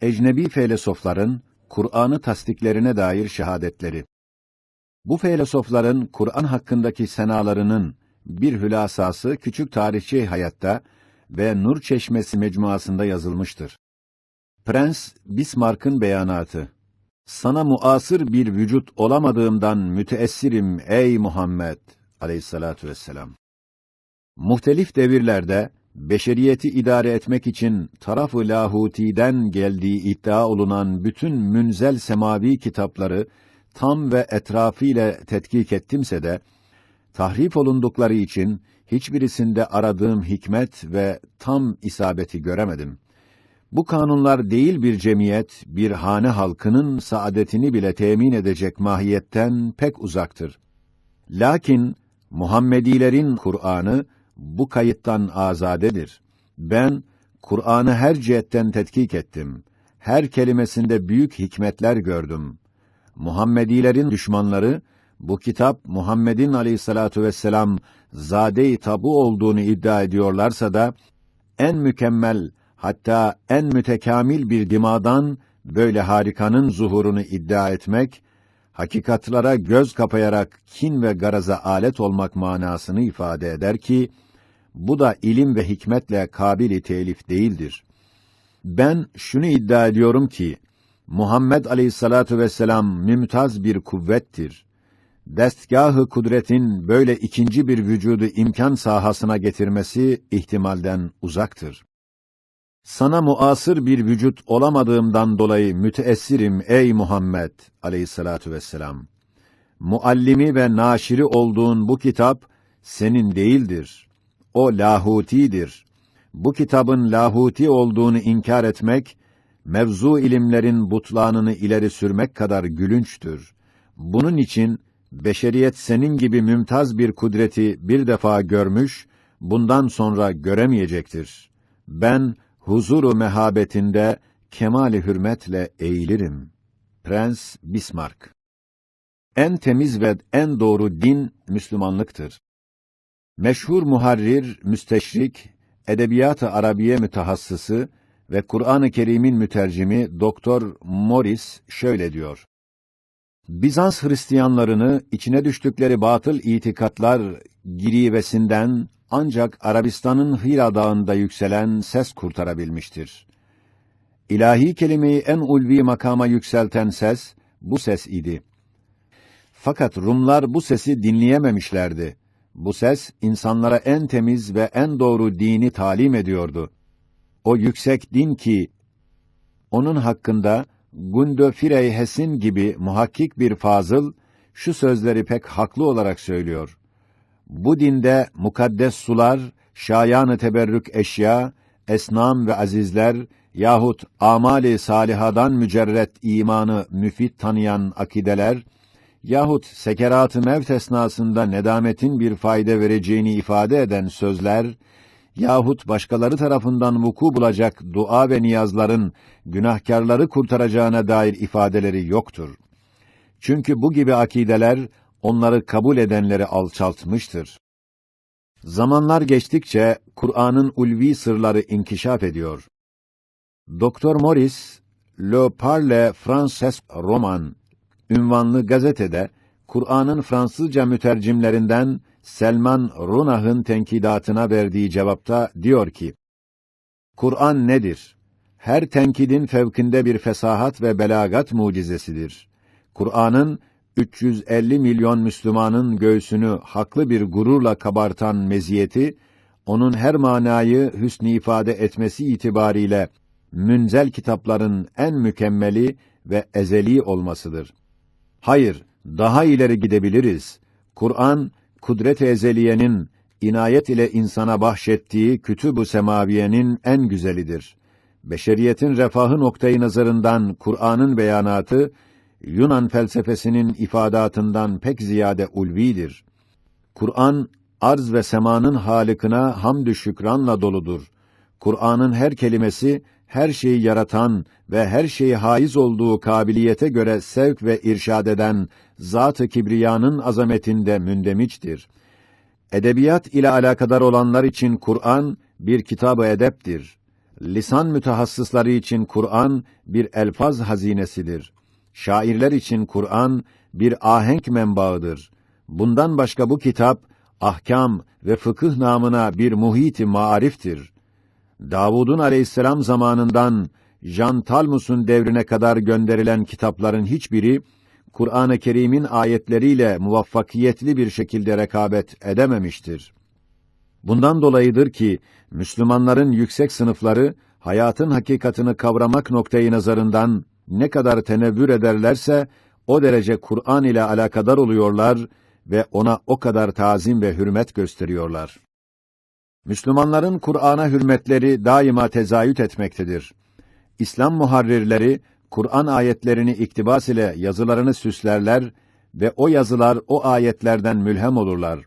ecnebi felsefeler'in Kur'an'ı tasdiklerine dair şehadetleri. Bu felsefeler'in Kur'an hakkındaki senalarının bir hülasası küçük tarihçi hayatta ve Nur Çeşmesi mecmuasında yazılmıştır. Prens Bismarck'ın beyanatı. Sana muasır bir vücut olamadığımdan müteessirim ey Muhammed aleyhissalatu vesselam. Muhtelif devirlerde beşeriyeti idare etmek için taraf-ı lahutiden geldiği iddia olunan bütün münzel semavi kitapları tam ve etrafıyla tetkik ettimse de tahrif olundukları için hiçbirisinde aradığım hikmet ve tam isabeti göremedim. Bu kanunlar değil bir cemiyet, bir hane halkının saadetini bile temin edecek mahiyetten pek uzaktır. Lakin Muhammedilerin Kur'an'ı bu kayıttan azadedir. Ben Kur'an'ı her cihetten tetkik ettim. Her kelimesinde büyük hikmetler gördüm. Muhammedilerin düşmanları bu kitap Muhammed'in aleyhissalatu vesselam zade-i tabu olduğunu iddia ediyorlarsa da en mükemmel hatta en mütekamil bir dimadan böyle harikanın zuhurunu iddia etmek hakikatlara göz kapayarak kin ve garaza alet olmak manasını ifade eder ki bu da ilim ve hikmetle kabili telif değildir. Ben şunu iddia ediyorum ki Muhammed Aleyhissalatu vesselam mümtaz bir kuvvettir. Destgahı kudretin böyle ikinci bir vücudu imkan sahasına getirmesi ihtimalden uzaktır. Sana muasır bir vücut olamadığımdan dolayı müteessirim ey Muhammed Aleyhissalatu vesselam. Muallimi ve naşiri olduğun bu kitap senin değildir. O lahutidir. Bu kitabın lahuti olduğunu inkar etmek mevzu ilimlerin butlanını ileri sürmek kadar gülünçtür. Bunun için beşeriyet senin gibi mümtaz bir kudreti bir defa görmüş, bundan sonra göremeyecektir. Ben huzuru mehabetinde kemali hürmetle eğilirim. Prens Bismarck En temiz ve en doğru din Müslümanlıktır. Meşhur muharrir, müsteşrik, edebiyat-ı arabiye mütehassısı ve Kur'an-ı Kerim'in mütercimi Doktor Morris şöyle diyor: Bizans Hristiyanlarını içine düştükleri batıl itikatlar girivesinden ancak Arabistan'ın Hira Dağı'nda yükselen ses kurtarabilmiştir. İlahi kelimeyi en ulvi makama yükselten ses bu ses idi. Fakat Rumlar bu sesi dinleyememişlerdi. Bu ses insanlara en temiz ve en doğru dini talim ediyordu. O yüksek din ki onun hakkında Gundo Fireyhes'in gibi muhakkik bir fazıl şu sözleri pek haklı olarak söylüyor. Bu dinde mukaddes sular, şayan-ı teberrük eşya, esnam ve azizler yahut amali salihadan mücerret imanı müfit tanıyan akideler yahut sekerat-ı mevt esnasında nedametin bir fayda vereceğini ifade eden sözler yahut başkaları tarafından vuku bulacak dua ve niyazların günahkarları kurtaracağına dair ifadeleri yoktur. Çünkü bu gibi akideler onları kabul edenleri alçaltmıştır. Zamanlar geçtikçe Kur'an'ın ulvi sırları inkişaf ediyor. Doktor Morris, Le Parle Français Roman ünvanlı gazetede Kur'an'ın Fransızca mütercimlerinden Selman Runah'ın tenkidatına verdiği cevapta diyor ki: Kur'an nedir? Her tenkidin fevkinde bir fesahat ve belagat mucizesidir. Kur'an'ın 350 milyon Müslümanın göğsünü haklı bir gururla kabartan meziyeti, onun her manayı hüsnü ifade etmesi itibariyle münzel kitapların en mükemmeli ve ezeli olmasıdır. Hayır, daha ileri gidebiliriz. Kur'an, kudret-i ezeliyenin inayet ile insana bahşettiği kütüb-ü semaviyenin en güzelidir. Beşeriyetin refahı noktayı nazarından Kur'an'ın beyanatı Yunan felsefesinin ifadatından pek ziyade ulvidir. Kur'an arz ve semanın halikına hamdü şükranla doludur. Kur'an'ın her kelimesi her şeyi yaratan ve her şeyi haiz olduğu kabiliyete göre sevk ve irşad eden Zat-ı Kibriya'nın azametinde mündemiçtir. Edebiyat ile alakadar olanlar için Kur'an bir kitab-ı edeptir. Lisan mütehassısları için Kur'an bir elfaz hazinesidir. Şairler için Kur'an bir ahenk menbaıdır. Bundan başka bu kitap ahkam ve fıkıh namına bir muhit-i maariftir. Davud'un aleyhisselam zamanından Jan Talmus'un devrine kadar gönderilen kitapların hiçbiri Kur'an-ı Kerim'in ayetleriyle muvaffakiyetli bir şekilde rekabet edememiştir. Bundan dolayıdır ki Müslümanların yüksek sınıfları hayatın hakikatını kavramak noktayı nazarından ne kadar tenevvür ederlerse o derece Kur'an ile alakadar oluyorlar ve ona o kadar tazim ve hürmet gösteriyorlar. Müslümanların Kur'an'a hürmetleri daima tezayüt etmektedir. İslam muharrirleri Kur'an ayetlerini iktibas ile yazılarını süslerler ve o yazılar o ayetlerden mülhem olurlar.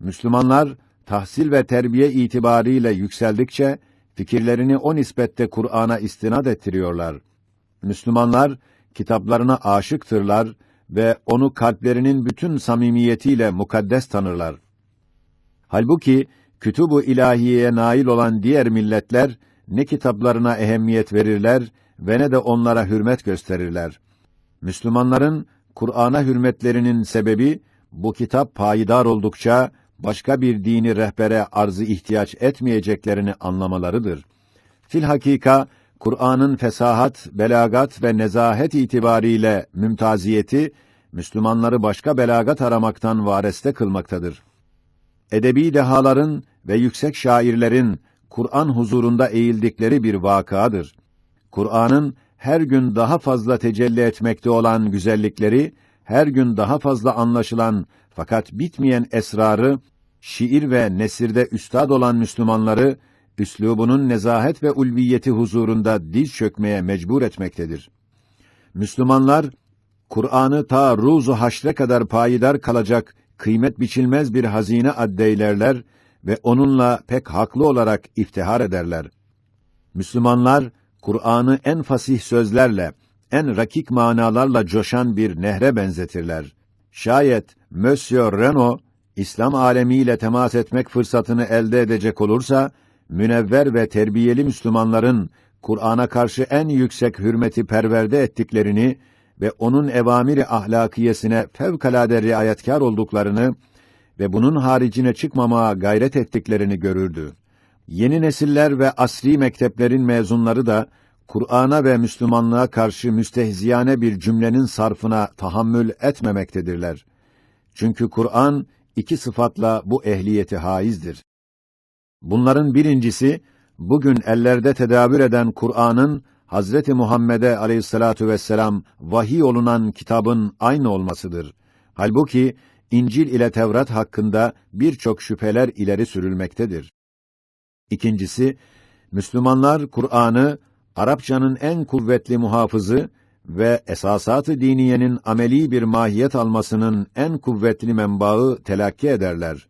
Müslümanlar tahsil ve terbiye itibariyle yükseldikçe fikirlerini o nispette Kur'an'a istinad ettiriyorlar. Müslümanlar kitaplarına aşıktırlar ve onu kalplerinin bütün samimiyetiyle mukaddes tanırlar. Halbuki kütüb-ü ilahiyeye nail olan diğer milletler ne kitaplarına ehemmiyet verirler ve ne de onlara hürmet gösterirler. Müslümanların Kur'an'a hürmetlerinin sebebi bu kitap payidar oldukça başka bir dini rehbere arzı ihtiyaç etmeyeceklerini anlamalarıdır. Filhakika Kur'an'ın fesahat, belagat ve nezahet itibariyle mümtaziyeti Müslümanları başka belagat aramaktan vareste kılmaktadır. Edebi dehaların ve yüksek şairlerin Kur'an huzurunda eğildikleri bir vakadır. Kur'an'ın her gün daha fazla tecelli etmekte olan güzellikleri, her gün daha fazla anlaşılan fakat bitmeyen esrarı, şiir ve nesirde üstad olan Müslümanları, üslubunun nezahet ve ulviyeti huzurunda diz çökmeye mecbur etmektedir. Müslümanlar, Kur'an'ı ta ruzu haşre kadar payidar kalacak, kıymet biçilmez bir hazine addeylerler ve onunla pek haklı olarak iftihar ederler. Müslümanlar, Kur'an'ı en fasih sözlerle, en rakik manalarla coşan bir nehre benzetirler. Şayet Monsieur Renault, İslam alemiyle temas etmek fırsatını elde edecek olursa, münevver ve terbiyeli Müslümanların Kur'an'a karşı en yüksek hürmeti perverde ettiklerini ve onun evamiri ahlakiyesine fevkalade riayetkar olduklarını ve bunun haricine çıkmamaya gayret ettiklerini görürdü. Yeni nesiller ve asri mekteplerin mezunları da Kur'an'a ve Müslümanlığa karşı müstehziyane bir cümlenin sarfına tahammül etmemektedirler. Çünkü Kur'an iki sıfatla bu ehliyeti haizdir. Bunların birincisi bugün ellerde tedavür eden Kur'an'ın Hazreti Muhammed'e Aleyhissalatu vesselam vahiy olunan kitabın aynı olmasıdır. Halbuki İncil ile Tevrat hakkında birçok şüpheler ileri sürülmektedir. İkincisi, Müslümanlar Kur'an'ı Arapçanın en kuvvetli muhafızı ve esasat-ı diniyenin ameli bir mahiyet almasının en kuvvetli menbaı telakki ederler.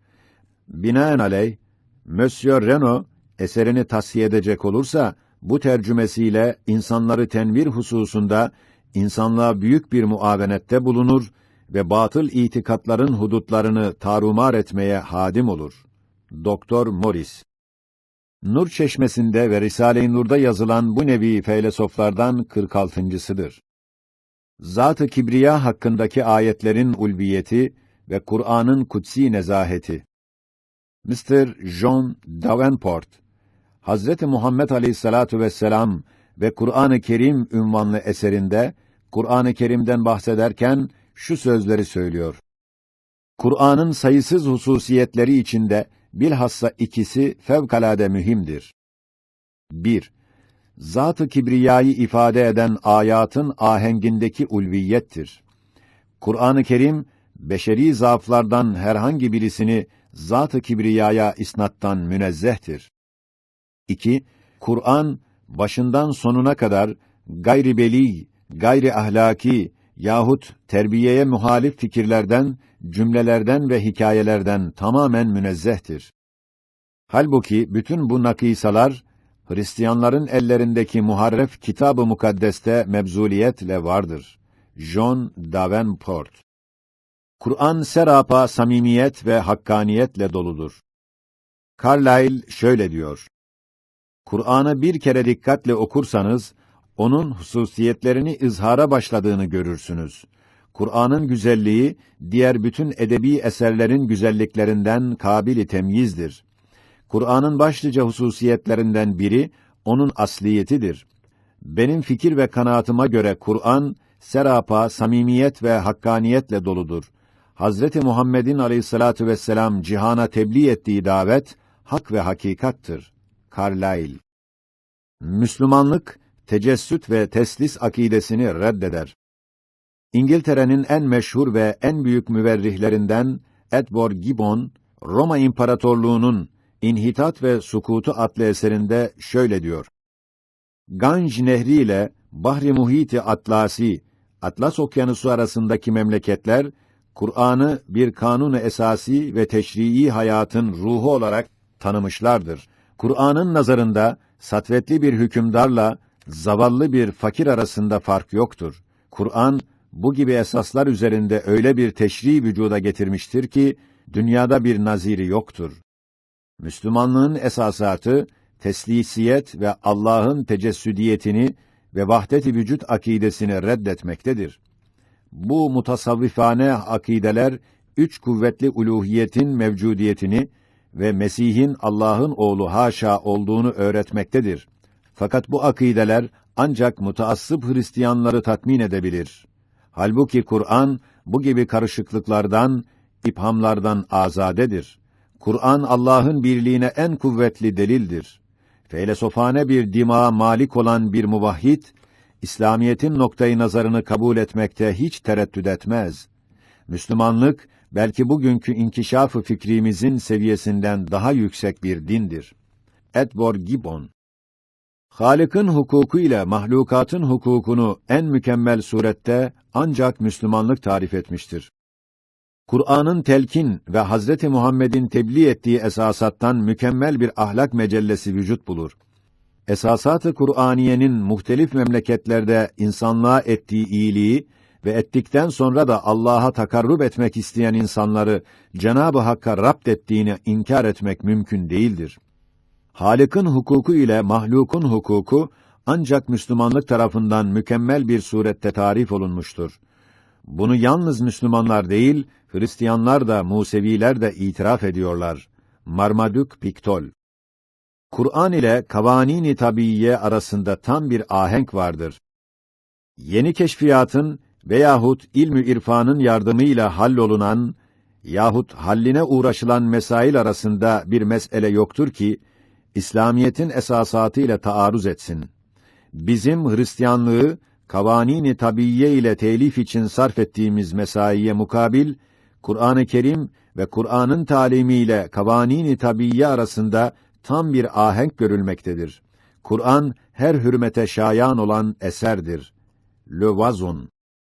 Binaenaleyh, Monsieur Renault eserini tasfiye edecek olursa bu tercümesiyle insanları tenvir hususunda insanlığa büyük bir muavenette bulunur ve batıl itikatların hudutlarını tarumar etmeye hadim olur. Doktor Morris Nur Çeşmesi'nde ve Risale-i Nur'da yazılan bu nevi feylesoflardan 46.sıdır. Zat-ı Kibriya hakkındaki ayetlerin ulviyeti ve Kur'an'ın kutsi nezaheti. Mr. John Davenport, Hazreti Muhammed Aleyhissalatu vesselam ve Kur'an-ı Kerim ünvanlı eserinde Kur'an-ı Kerim'den bahsederken şu sözleri söylüyor. Kur'an'ın sayısız hususiyetleri içinde bilhassa ikisi fevkalade mühimdir. 1. Zat-ı kibriyayı ifade eden ayatın ahengindeki ulviyettir. Kur'an-ı Kerim beşeri zaaflardan herhangi birisini zat-ı kibriyaya isnattan münezzehtir. 2. Kur'an başından sonuna kadar gayri beli, gayri ahlaki yahut terbiyeye muhalif fikirlerden, cümlelerden ve hikayelerden tamamen münezzehtir. Halbuki bütün bu nakisalar Hristiyanların ellerindeki muharref kitab-ı mukaddeste mebzuliyetle vardır. John Davenport Kur'an serapa samimiyet ve hakkaniyetle doludur. Carlyle şöyle diyor: Kur'an'ı bir kere dikkatle okursanız, onun hususiyetlerini izhara başladığını görürsünüz. Kur'an'ın güzelliği, diğer bütün edebi eserlerin güzelliklerinden kabili temyizdir. Kur'an'ın başlıca hususiyetlerinden biri, onun asliyetidir. Benim fikir ve kanaatıma göre Kur'an, serapa, samimiyet ve hakkaniyetle doludur. Hazreti Muhammed'in aleyhissalatu vesselam cihana tebliğ ettiği davet, hak ve hakikattır. Carlyle Müslümanlık, tecessüt ve teslis akidesini reddeder. İngiltere'nin en meşhur ve en büyük müverrihlerinden Edward Gibbon, Roma İmparatorluğu'nun İnhitat ve Sukutu adlı eserinde şöyle diyor. Ganj Nehri ile Bahri Muhiti Atlasi, Atlas Okyanusu arasındaki memleketler, Kur'an'ı bir kanunu esasi ve teşrii hayatın ruhu olarak tanımışlardır. Kur'an'ın nazarında satvetli bir hükümdarla zavallı bir fakir arasında fark yoktur. Kur'an bu gibi esaslar üzerinde öyle bir teşri vücuda getirmiştir ki dünyada bir naziri yoktur. Müslümanlığın esasatı teslisiyet ve Allah'ın tecessüdiyetini ve vahdet-i vücut akidesini reddetmektedir. Bu mutasavvifane akideler üç kuvvetli uluhiyetin mevcudiyetini ve Mesih'in Allah'ın oğlu haşa olduğunu öğretmektedir. Fakat bu akideler ancak mutaassıp Hristiyanları tatmin edebilir. Halbuki Kur'an bu gibi karışıklıklardan, iphamlardan azadedir. Kur'an Allah'ın birliğine en kuvvetli delildir. Feylesofane bir dima malik olan bir muvahhid, İslamiyetin noktayı nazarını kabul etmekte hiç tereddüt etmez. Müslümanlık belki bugünkü inkişafı fikrimizin seviyesinden daha yüksek bir dindir. Edward Gibbon Halık'ın hukuku ile mahlukatın hukukunu en mükemmel surette ancak Müslümanlık tarif etmiştir. Kur'an'ın telkin ve Hazreti Muhammed'in tebliğ ettiği esasattan mükemmel bir ahlak mecellesi vücut bulur. Esasat-ı Kur'aniyenin muhtelif memleketlerde insanlığa ettiği iyiliği ve ettikten sonra da Allah'a takarrub etmek isteyen insanları Cenab-ı Hakk'a rapt ettiğini inkar etmek mümkün değildir. Halık'ın hukuku ile mahlukun hukuku ancak Müslümanlık tarafından mükemmel bir surette tarif olunmuştur. Bunu yalnız Müslümanlar değil, Hristiyanlar da, Museviler de itiraf ediyorlar. Marmadük Piktol Kur'an ile kavanini tabiiye arasında tam bir ahenk vardır. Yeni keşfiyatın veyahut ilmi irfanın yardımıyla hallolunan yahut halline uğraşılan mesail arasında bir mesele yoktur ki İslamiyetin esasatı ile taarruz etsin. Bizim Hristiyanlığı kavanini tabiiye ile telif için sarf ettiğimiz mesaiye mukabil Kur'an-ı Kerim ve Kur'an'ın talimiyle kavanini tabiiye arasında tam bir ahenk görülmektedir. Kur'an her hürmete şayan olan eserdir. Le